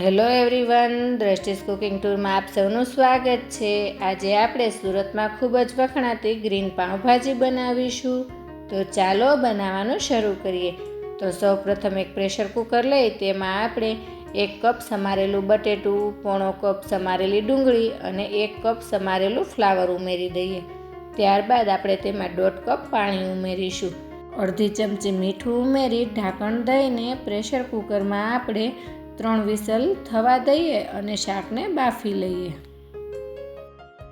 Hello everyone દ્રષ્ટિસ cooking ટૂરમાં આપ સૌનું સ્વાગત છે. આજે આપણે સુરતમાં ખૂબ જ વખણાતી ગ્રીન પાઉંભાજી બનાવીશું. તો ચાલો બનાવવાનું શરૂ કરીએ. તો સૌ પ્રથમ એક પ્રેશર કુકર લઈ, તેમાં આપણે એક કપ સમારેલું બટેટું, પોણો કપ સમારેલી ડુંગળી અને એક કપ સમારેલું ફ્લાવર ઉમેરી દઈએ. ત્યારબાદ આપણે તેમાં દોઢ કપ પાણી ઉમેરીશું. અડધી ચમચી મીઠું ઉમેરી ઢાંકણ દઈને પ્રેશર કુકરમાં આપણે ત્રણ વિસલ થવા દઈએ અને શાકને બાફી લઈએ.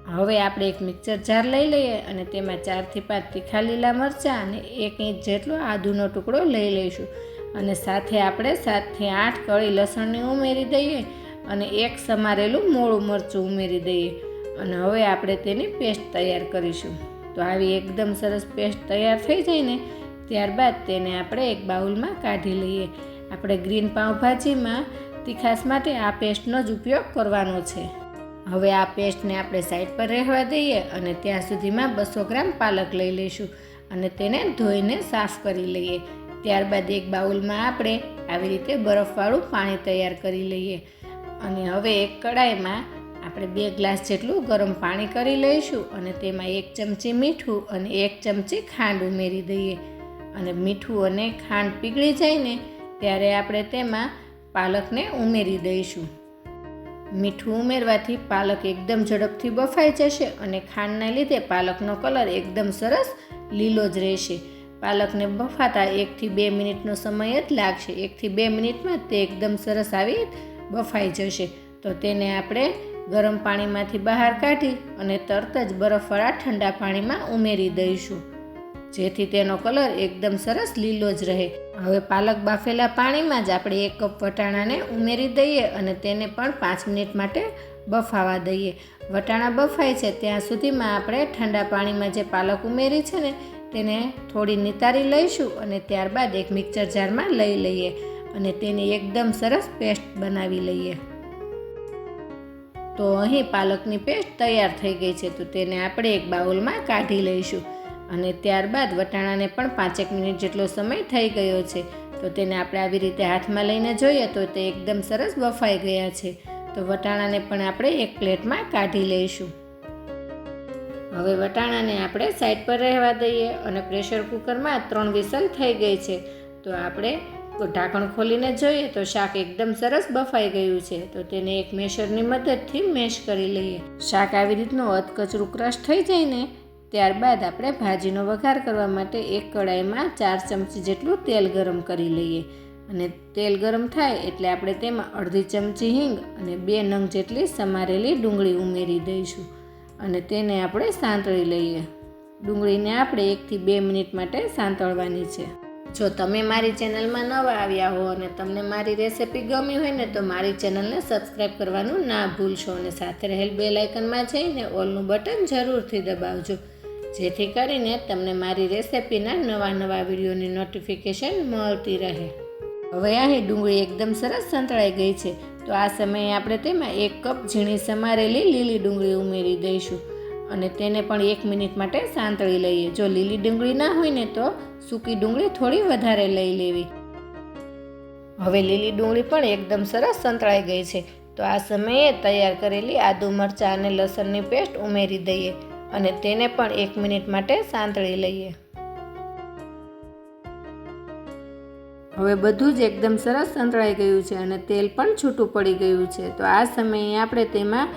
હવે આપણે એક મિક્સર જાર લઈ લઈએ અને તેમાં ચારથી પાંચ તીખા લીલા મરચાં અને એક ઇંચ જેટલો આદુનો ટુકડો લઈ લઈશું. અને સાથે આપણે સાતથી આઠ કળી લસણની ઉમેરી દઈએ અને એક સમારેલું મોળું મરચું ઉમેરી દઈએ. અને હવે આપણે તેની પેસ્ટ તૈયાર કરીશું. તો આવી એકદમ સરસ પેસ્ટ તૈયાર થઈ જાય ને, ત્યારબાદ તેને આપણે એક બાઉલમાં કાઢી લઈએ. આપણે ગ્રીન પાઉંભાજીમાં તીખાસ માટે આ પેસ્ટનો જ ઉપયોગ કરવાનો છે. હવે આ પેસ્ટને આપણે સાઈડ પર રહેવા દઈએ અને ત્યાં સુધીમાં બસો ગ્રામ પાલક લઈ લઈશું અને તેને ધોઈને સાફ કરી લઈએ. ત્યારબાદ એક બાઉલમાં આપણે આવી રીતે બરફવાળું પાણી તૈયાર કરી લઈએ. અને હવે એક કડાઈમાં આપણે બે ગ્લાસ જેટલું ગરમ પાણી કરી લઈશું અને તેમાં એક ચમચી મીઠું અને એક ચમચી ખાંડ ઉમેરી દઈએ. અને મીઠું અને ખાંડ પીગળી જાય ને ત્યારે આપણે તેમાં પાલકને ઉમેરી દઈશું. મીઠું ઉમેરવાથી પાલક એકદમ ઝડપથી બફાઈ જશે અને ખાંડના લીધે પાલકનો કલર એકદમ સરસ લીલો જ રહેશે. પાલકને બફાતા એકથી બે મિનિટનો સમય જ લાગશે. એકથી બે મિનિટમાં તે એકદમ સરસ આવી બફાઈ જશે. તો તેને આપણે ગરમ પાણીમાંથી બહાર કાઢી અને તરત જ બરફવાળા ઠંડા પાણીમાં ઉમેરી દઈશું. જેથી તેનો કલર એકદમ સરસ લીલો જ રહે. હવે પાલક બાફેલા પાણીમાં જ આપણે એક કપ વટાણાને ઉમેરી દઈએ અને તેને પણ પાંચ મિનિટ માટે બફાવા દઈએ. વટાણા બફાય છે ત્યાં સુધીમાં આપણે ઠંડા પાણીમાં જે પાલક ઉમેરી છે ને, તેને થોડી નિતારી લઈશું અને ત્યારબાદ એક મિક્સર જારમાં લઈ લઈએ અને તેની એકદમ સરસ પેસ્ટ બનાવી લઈએ. તો અહીં પાલકની પેસ્ટ તૈયાર થઈ ગઈ છે, તો તેને આપણે એક બાઉલમાં કાઢી લઈશું. અને ત્યારબાદ વટાણાને પણ પાંચેક મિનિટ જેટલો સમય થઈ ગયો છે. તો તેને આપણે આવી રીતે હાથમાં લઈને જોઈએ તો તે એકદમ સરસ બફાઈ ગયા છે. તો વટાણાને પણ આપણે એક પ્લેટમાં કાઢી લઈશું. હવે વટાણાને આપણે સાઈડ પર રહેવા દઈએ અને પ્રેશર કુકરમાં ત્રણ વિસલ થઈ ગઈ છે. તો આપણે ઢાંકણ ખોલીને જોઈએ તો શાક એકદમ સરસ બફાઈ ગયું છે. તો તેને એક મેશરની મદદથી મેશ કરી લઈએ. શાક આવી રીતનું અધકચરું ક્રશ થઈ જાય ને ત્યારબાદ આપણે ભાજીનો વઘાર કરવા માટે એક કડાઈમાં ચાર ચમચી જેટલું તેલ ગરમ કરી લઈએ. અને તેલ ગરમ થાય એટલે આપણે તેમાં અડધી ચમચી હિંગ અને બે નંગ જેટલી સમારેલી ડુંગળી ઉમેરી દઈશું. અને તેને આપણે સાંતળી લઈએ. ડુંગળીને આપણે એકથી બે મિનિટ માટે સાંતળવાની છે. જો તમે મારી ચેનલમાં નવા આવ્યા હો અને તમને મારી રેસિપી ગમી હોય ને તો મારી ચેનલને સબસ્ક્રાઈબ કરવાનું ના ભૂલશો અને સાથે રહેલ બે લાઇકનમાં જઈને ઓલનું બટન જરૂરથી દબાવજો. જેથી કરીને તમને મારી રેસિપીના નવા નવા વિડીયોની નોટિફિકેશન મળતી રહે. હવે અહીં ડુંગળી એકદમ સરસ સંતળાઈ ગઈ છે. તો આ સમયે આપણે તેમાં એક કપ ઝીણી સમારેલી લીલી ડુંગળી ઉમેરી દઈશું અને તેને પણ એક મિનિટ માટે સાંતળી લઈએ. જો લીલી ડુંગળી ના હોય ને તો સૂકી ડુંગળી થોડી વધારે લઈ લેવી. હવે લીલી ડુંગળી પણ એકદમ સરસ સંતળાઈ ગઈ છે. તો આ સમયે તૈયાર કરેલી આદુ મરચાં અને લસણની પેસ્ટ ઉમેરી દઈએ. અને તેને પણ એક મિનિટ માટે સાંતળી લઈએ. હવે બધું જ એકદમ સરસ સંતળાઈ ગયું છે અને તેલ પણ છૂટું પડી ગયું છે. તો આ સમયે આપણે તેમાં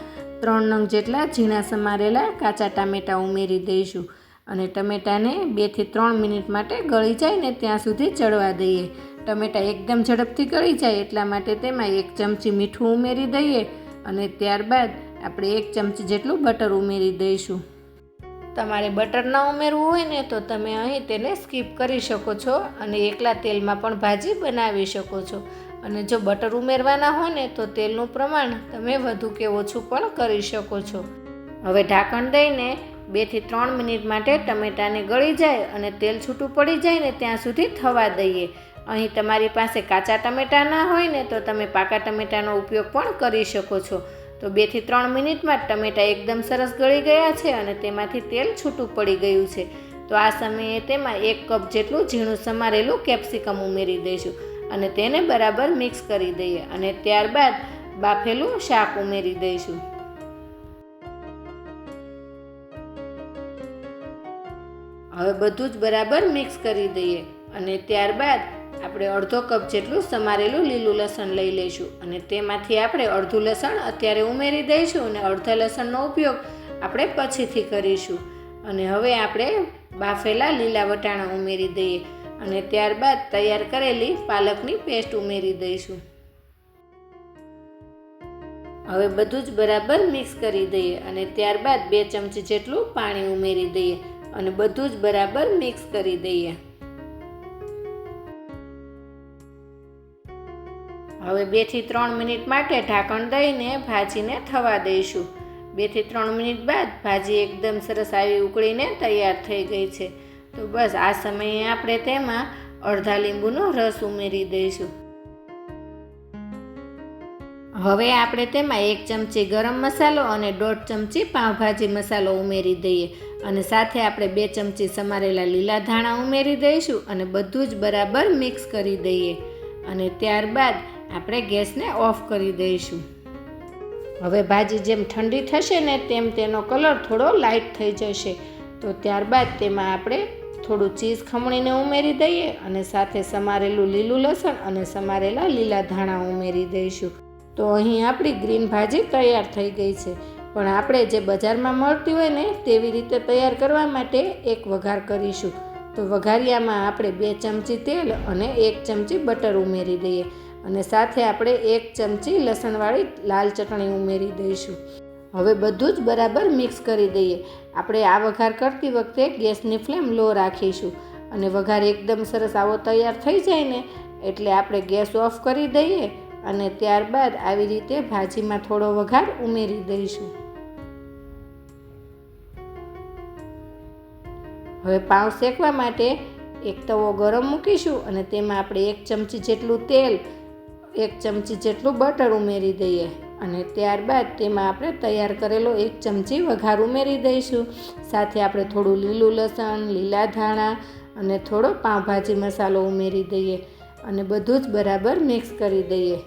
ત્રણ નંગ જેટલા ઝીણા સમારેલા કાચા ટામેટાં ઉમેરી દઈશું અને ટમેટાને બેથી ત્રણ મિનિટ માટે ગળી જાય ને ત્યાં સુધી ચડવા દઈએ. ટમેટાં એકદમ ઝડપથી ગળી જાય એટલા માટે તેમાં એક ચમચી મીઠું ઉમેરી દઈએ અને ત્યારબાદ આપણે એક ચમચી જેટલું બટર ઉમેરી દઈશું. તમારે બટર ન ઉમેરવું હોય ને તો તમે અહીં તેને સ્કીપ કરી શકો છો અને એકલા તેલમાં પણ ભાજી બનાવી શકો છો. અને જો બટર ઉમેરવાના હોય ને તો તેલનું પ્રમાણ તમે વધુ કે ઓછું પણ કરી શકો છો. હવે ઢાંકણ દઈને બેથી ત્રણ મિનિટ માટે ટમેટાને ગળી જાય અને તેલ છૂટું પડી જાય ને ત્યાં સુધી થવા દઈએ. અહીં તમારી પાસે કાચા ટમેટાં ના હોય ને તો તમે પાકા ટમેટાનો ઉપયોગ પણ કરી શકો છો. તો બેથી ત્રણ મિનિટમાં ટમેટાં એકદમ સરસ ગળી ગયા છે અને તેમાંથી તેલ છૂટું પડી ગયું છે. તો આ સમયે તેમાં એક કપ જેટલું ઝીણું સમારેલું કેપ્સિકમ ઉમેરી દઈશું અને તેને બરાબર મિક્સ કરી દઈએ અને ત્યારબાદ બાફેલું શાક ઉમેરી દઈશું. હવે બધું જ બરાબર મિક્સ કરી દઈએ અને ત્યારબાદ આપણે અડધો કપ જેટલું સમારેલું લીલું લસણ લઈ લઈશું અને તેમાંથી આપણે અડધું લસણ અત્યારે ઉમેરી દઈશું અને અડધા લસણનો ઉપયોગ આપણે પછીથી કરીશું. અને હવે આપણે બાફેલા લીલા વટાણા ઉમેરી દઈએ અને ત્યારબાદ તૈયાર કરેલી પાલકની પેસ્ટ ઉમેરી દઈશું. હવે બધું જ બરાબર મિક્સ કરી દઈએ અને ત્યારબાદ બે ચમચી જેટલું પાણી ઉમેરી દઈએ અને બધું જ બરાબર મિક્સ કરી દઈએ. હવે બેથી ત્રણ મિનિટ માટે ઢાંકણ દઈને ભાજીને થવા દઈશું. બેથી ત્રણ મિનિટ બાદ ભાજી એકદમ સરસ આવી ઉકળીને તૈયાર થઈ ગઈ છે. તો બસ આ સમયે આપણે તેમાં અડધા લીંબુનો રસ ઉમેરી દઈશું. હવે આપણે તેમાં એક ચમચી ગરમ મસાલો અને દોઢ ચમચી પાઉંભાજી મસાલો ઉમેરી દઈએ. અને સાથે આપણે બે ચમચી સમારેલા લીલા ધાણા ઉમેરી દઈશું અને બધું જ બરાબર મિક્સ કરી દઈએ. અને ત્યારબાદ આપણે ગેસને ઓફ કરી દઈશું. હવે ભાજી જેમ ઠંડી થશે ને તેમ તેનો કલર થોડો લાઇટ થઈ જશે. તો ત્યારબાદ તેમાં આપણે થોડું ચીઝ ખમણીને ઉમેરી દઈએ અને સાથે સમારેલું લીલું લસણ અને સમારેલા લીલા ધાણા ઉમેરી દઈશું. તો અહીં આપણી ગ્રીન ભાજી તૈયાર થઈ ગઈ છે. પણ આપણે જે બજારમાં મળતી હોય ને તેવી રીતે તૈયાર કરવા માટે એક વઘાર કરીશું. તો વઘારિયામાં આપણે બે ચમચી તેલ અને એક ચમચી બટર ઉમેરી દઈએ. અને સાથે આપણે એક ચમચી લસણવાળી લાલ ચટણી ઉમેરી દઈશું. હવે બધું જ બરાબર મિક્સ કરી દઈએ. આપણે આ વઘાર કરતી વખતે ગેસની ફ્લેમ લો રાખીશું. અને વઘાર એકદમ સરસ આવો તૈયાર થઈ જાય ને, એટલે આપણે ગેસ ઓફ કરી દઈએ અને ત્યારબાદ આવી રીતે ભાજીમાં થોડો વઘાર ઉમેરી દઈશું. હવે પાઉં શેકવા માટે એક તવો ગરમ મૂકીશું અને તેમાં આપણે એક ચમચી જેટલું તેલ એક ચમચી જેટલું બટર ઉમેરી દઈએ અને ત્યારબાદ તેમાં આપણે તૈયાર કરેલો એક ચમચી વઘાર ઉમેરી દઈશું. સાથે આપણે થોડું લીલું લસણ, લીલા ધાણા અને થોડો પાઉંભાજી મસાલો ઉમેરી દઈએ અને બધું જ બરાબર મિક્સ કરી દઈએ.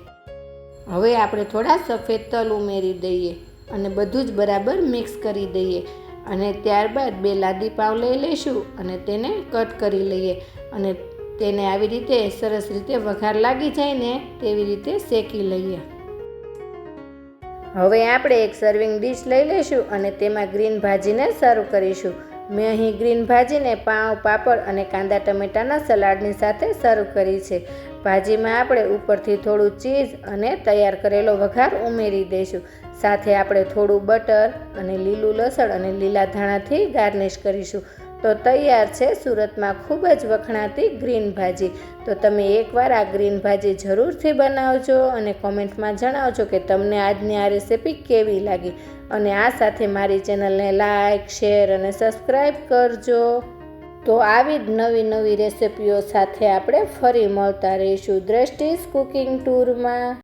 હવે આપણે થોડા સફેદ તલ ઉમેરી દઈએ અને બધું જ બરાબર મિક્સ કરી દઈએ અને ત્યારબાદ બે લાદી પાવ લઈ લઈશું અને તેને કટ કરી લઈએ અને તેને આવી રીતે સરસ રીતે વઘાર લાગી જાય ને તેવી રીતે શેકી લઈએ. હવે આપણે એક સર્વિંગ ડીશ લઈ લઈશું અને તેમાં ગ્રીન ભાજીને સર્વ કરીશું. મેં અહીં ગ્રીન ભાજીને પાઉં, પાપડ અને કાંદા ટમેટાના સલાડની સાથે સર્વ કરી છે. ભાજીમાં આપણે ઉપરથી થોડું ચીઝ અને તૈયાર કરેલો વઘાર ઉમેરી દઈશું. સાથે આપણે થોડું બટર અને લીલું લસણ અને લીલા ધાણાથી ગાર્નિશ કરીશું. તો તૈયાર છે સુરતમાં ખૂબ જ વખણાતી ગ્રીન ભાજી. તો તમે એકવાર આ ગ્રીન ભાજી જરૂરથી બનાવજો અને કોમેન્ટમાં જણાવજો કે તમને આજની આ રેસીપી કેવી લાગી. અને આ સાથે મારી ચેનલને લાઇક શેર અને સબસ્ક્રાઈબ કરજો. તો આવી જ નવી નવી રેસિપીઓ સાથે આપણે ફરી મળતા રહીશું દ્રષ્ટિસ કુકિંગ ટૂરમાં.